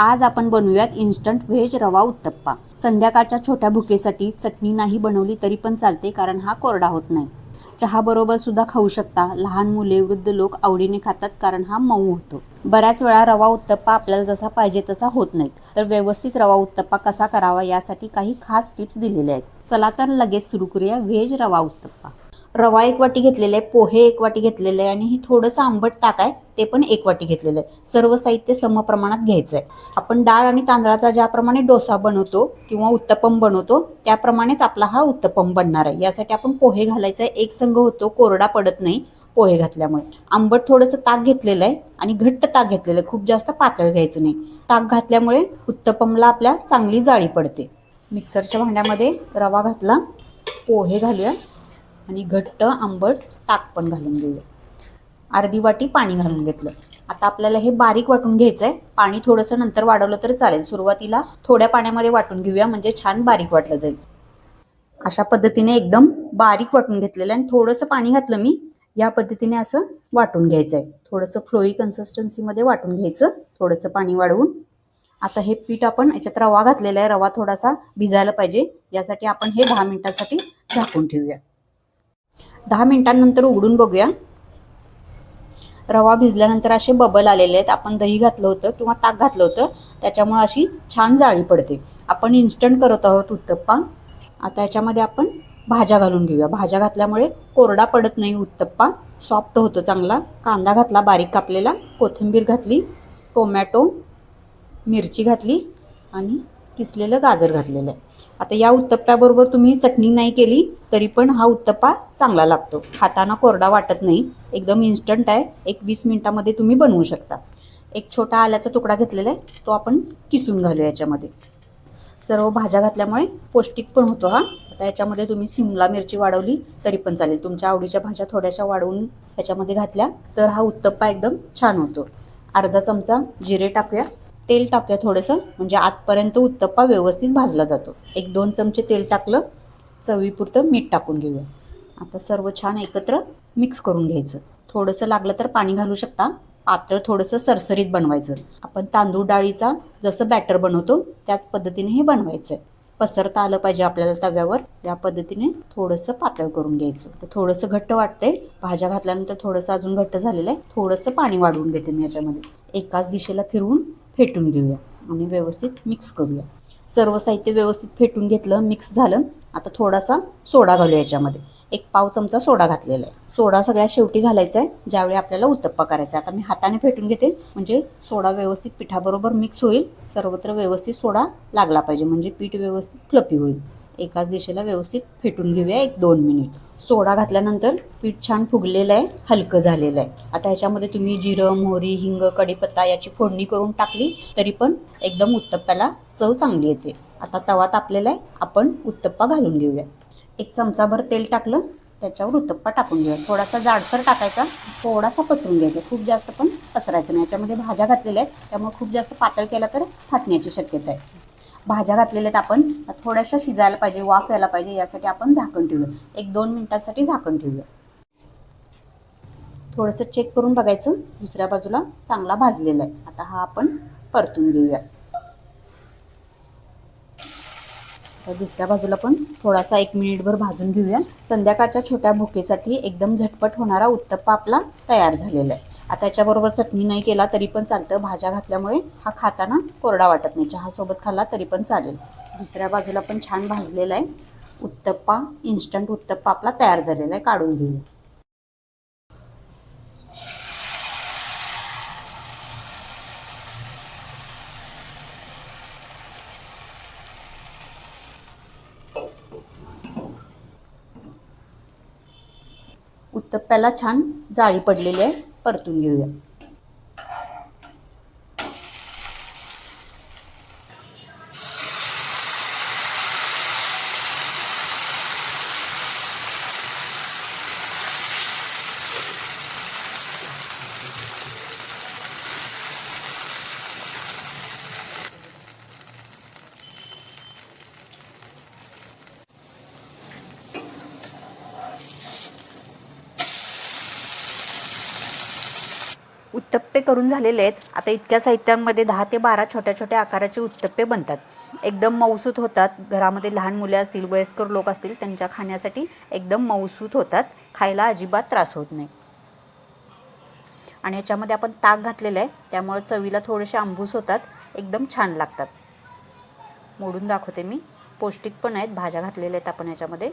आज आपण बनवूयात इन्स्टंट व्हेज रवा उत्तप्पा. संध्याकाळच्या छोट्या भुकेसाठी चटणी नाही बनवली तरी पण चालते कारण हा कोरडा होत नाही. चहाबरोबर सुद्धा खाऊ शकता. लहान मुले वृद्ध लोक आवडीने खातात कारण हा मऊ होतो. बऱ्याच वेळा रवा उत्तप्पा आपल्याला जसा पाहिजे तसा होत नाही तर व्यवस्थित रवा उत्तप्पा कसा करावा यासाठी काही खास टिप्स दिलेल्या आहेत. चला तर लगेच सुरू करूया व्हेज रवा उत्तप्पा. रवा एक वाटी घेतलेला आहे पोहे एक वाटी घेतलेले आहे आणि हे थोडंसं आंबट ताक आहे ते पण एक वाटी घेतलेलं आहे. सर्व साहित्य समप्रमाणात घ्यायचं आहे आपण डाळ आणि तांदळाचा ज्याप्रमाणे डोसा बनवतो किंवा उत्तपम बनवतो त्याप्रमाणेच आपला हा उत्तपम बनणार आहे. यासाठी आपण पोहे घालायचा आहे. एक संघ होतो कोरडा पडत नाही पोहे घातल्यामुळे. आंबट थोडंसं ताक घेतलेलं आहे आणि घट्ट ताक घेतलेलं आहे. खूप जास्त पातळ घ्यायचं नाही. ताक घातल्यामुळे उत्तपमला आपल्या चांगली जाळी पडते. मिक्सरच्या भांड्यामध्ये रवा घातला पोहे घालूया. आणि घट्ट आंबट ताक पण घालून घेऊया. अर्धी वाटी पाणी घालून घेतलं. आता आपल्याला हे बारीक वाटून घ्यायचं आहे पाणी थोडंसं नंतर वाढवलं तरी चालेल. सुरुवातीला थोड्या पाण्यामध्ये वाटून घेऊया म्हणजे छान बारीक वाटलं जाईल. अशा पद्धतीने एकदम बारीक वाटून घेतलेलं आहे. आणि थोडंसं पाणी घातलं मी या पद्धतीने असं वाटून घ्यायचं आहे थोडंसं फ्लोई कन्सिस्टन्सीमध्ये वाटून घ्यायचं थोडंसं पाणी वाढवून. आता हे पीठ आपण याच्यात रवा घातलेला आहे. रवा थोडासा भिजायला पाहिजे. यासाठी आपण हे दहा मिनिटांसाठी झाकून ठेवूया. दहा मिनिटांनंतर उघडून बघूया. रवा भिजल्यानंतर असे बबल आलेले आहेत. आपण दही घातलं होतं किंवा ताक घातलं होतं. त्याच्यामुळं अशी छान जाळी पडते. आपण इन्स्टंट करत आहोत उत्तप्पा. आता याच्यामध्ये आपण भाज्या घालून घेऊया. भाज्या घातल्यामुळे कोरडा पडत नाही उत्तप्पा. सॉफ्ट होतो चांगला. कांदा घातला बारीक कापलेला. कोथिंबीर घातली टोमॅटो मिरची घातली आणि किसलेलं गाजर घातलेलं आहे. आता या उत्तप्प्याबरोबर तुम्ही चटणी नाही केली तरी पण हा उत्तप्पा चांगला लागतो. खाताना कोरडा वाटत नाही. एकदम इन्स्टंट आहे. एक वीस मिनटामध्ये तुम्ही बनवू शकता. एक छोटा आल्याचा तुकडा घेतलेला आहे. तो आपण किसून घालू याच्यामध्ये. सर्व भाज्या घातल्यामुळे पौष्टिक पण होतो हा. आता याच्यामध्ये तुम्ही सिमला मिरची वाढवली तरी पण चालेल. तुमच्या आवडीच्या भाज्या थोड्याशा वाढवून ह्याच्यामध्ये घातल्या तर हा उत्तप्पा एकदम छान होतो. अर्धा चमचा जिरे टाकूया. तेल टाकूया थोडंसं. म्हणजे आतपर्यंत उत्तप्पा व्यवस्थित भाजला जातो. एक दोन चमचे तेल टाकलं चवीपुरतं मीठ टाकून घेऊया. आता सर्व छान एकत्र मिक्स करून घ्यायचं. थोडंसं लागलं तर पाणी घालू शकता. पातळ थोडंसं सरसरीत बनवायचं. आपण तांदूळ डाळीचा जसं बॅटर बनवतो त्याच पद्धतीने हे बनवायचं. आहे पसरता आलं पाहिजे आपल्याला तव्यावर त्या पद्धतीने थोडंसं पातळ करून घ्यायचं. तर थोडंसं घट्ट वाटतंय. भाज्या घातल्यानंतर थोडंसं अजून घट्ट झालेलं आहे. थोडंसं पाणी वाढवून घेते मी याच्यामध्ये. एकाच दिशेला फिरवून फेटून घेऊया आणि व्यवस्थित मिक्स करूया. सर्व साहित्य व्यवस्थित फेटून घेतलं मिक्स झालं. आता थोडासा सोडा घालूया याच्यामध्ये. एक पाव चमचा सोडा घातलेला आहे. सोडा सगळ्या शेवटी घालायचा आहे. ज्यावेळी आपल्याला उत्तप्पा करायचा आहे. आता मी हाताने फेटून घेते. म्हणजे सोडा व्यवस्थित पिठाबरोबर मिक्स होईल. सर्वत्र व्यवस्थित सोडा लागला पाहिजे. म्हणजे पीठ व्यवस्थित फ्लपी होईल. एकाच दिशेला व्यवस्थित फेटून घेऊया एक दोन मिनिट. सोडा घातल्यानंतर पीठ छान फुगलेलं आहे हलकं झालेलं आहे. आता ह्याच्यामध्ये तुम्ही जिरं मोहरी हिंग कढीपत्ता याची फोडणी करून टाकली तरी पण एकदम उत्तप्प्याला चव चांगली येते. आता तवा तापलेला आहे आपण उत्तप्पा घालून घेऊया. एक चमचाभर तेल टाकलं त्याच्यावर उत्तप्पा टाकून घेऊया. थोडासा जाडसर टाकायचा थोडासा पसरून घ्यायचा. खूप जास्त पण पसरायचं नाही. याच्यामध्ये भाज्या घातलेल्या आहेत त्यामुळे खूप जास्त पातळ केला तर फाटण्याची शक्यता आहे. भाज्या घातलेल्या आहेत आपण थोड्याशा शिजायला पाहिजे वाफ यायला पाहिजे यासाठी आपण झाकण ठेवूया. एक दोन मिनिटांसाठी झाकण ठेवूया. थोडंसं चेक करून बघायचं. दुसऱ्या बाजूला चांगला भाजलेला आहे. आता हा आपण परतून घेऊया. तर दुसऱ्या बाजूला पण थोडासा एक मिनिटभर भाजून घेऊया. संध्याकाळच्या छोट्या भुकेसाठी एकदम झटपट होणारा उत्तप्पा आपला तयार झालेला आहे. आता याच्याबरोबर चटणी नाही केला तरी पण चालतं. भाज्या घातल्यामुळे हा खाताना कोरडा वाटत नाही. चहासोबत खाल्ला तरी पण चालेल. दुसऱ्या बाजूला पण छान भाजलेला आहे. उत्तप्पा इन्स्टंट उत्तप्पा आपला तयार झालेला आहे. काढून घेऊ. उत्तप्प्याला छान जाळी पडलेली आहे. परतून घेऊया. उत्तप्पे करून झालेले आहेत. आता इतक्या साहित्यांमध्ये दहा ते बारा छोट्या छोट्या आकाराचे उत्तप्पे बनतात. एकदम मऊसूत होतात. घरामध्ये लहान मुले असतील वयस्कर लोक असतील त्यांच्या खाण्यासाठी एकदम मऊसूत होतात. खायला अजिबात त्रास होत नाही. आणि याच्यामध्ये आपण ताक घातलेलं आहे. त्यामुळे चवीला थोडेसे आंबूस होतात. एकदम छान लागतात. मोडून दाखवते मी. पौष्टिक पण आहेत. भाज्या घातलेल्या आहेत आपण याच्यामध्ये.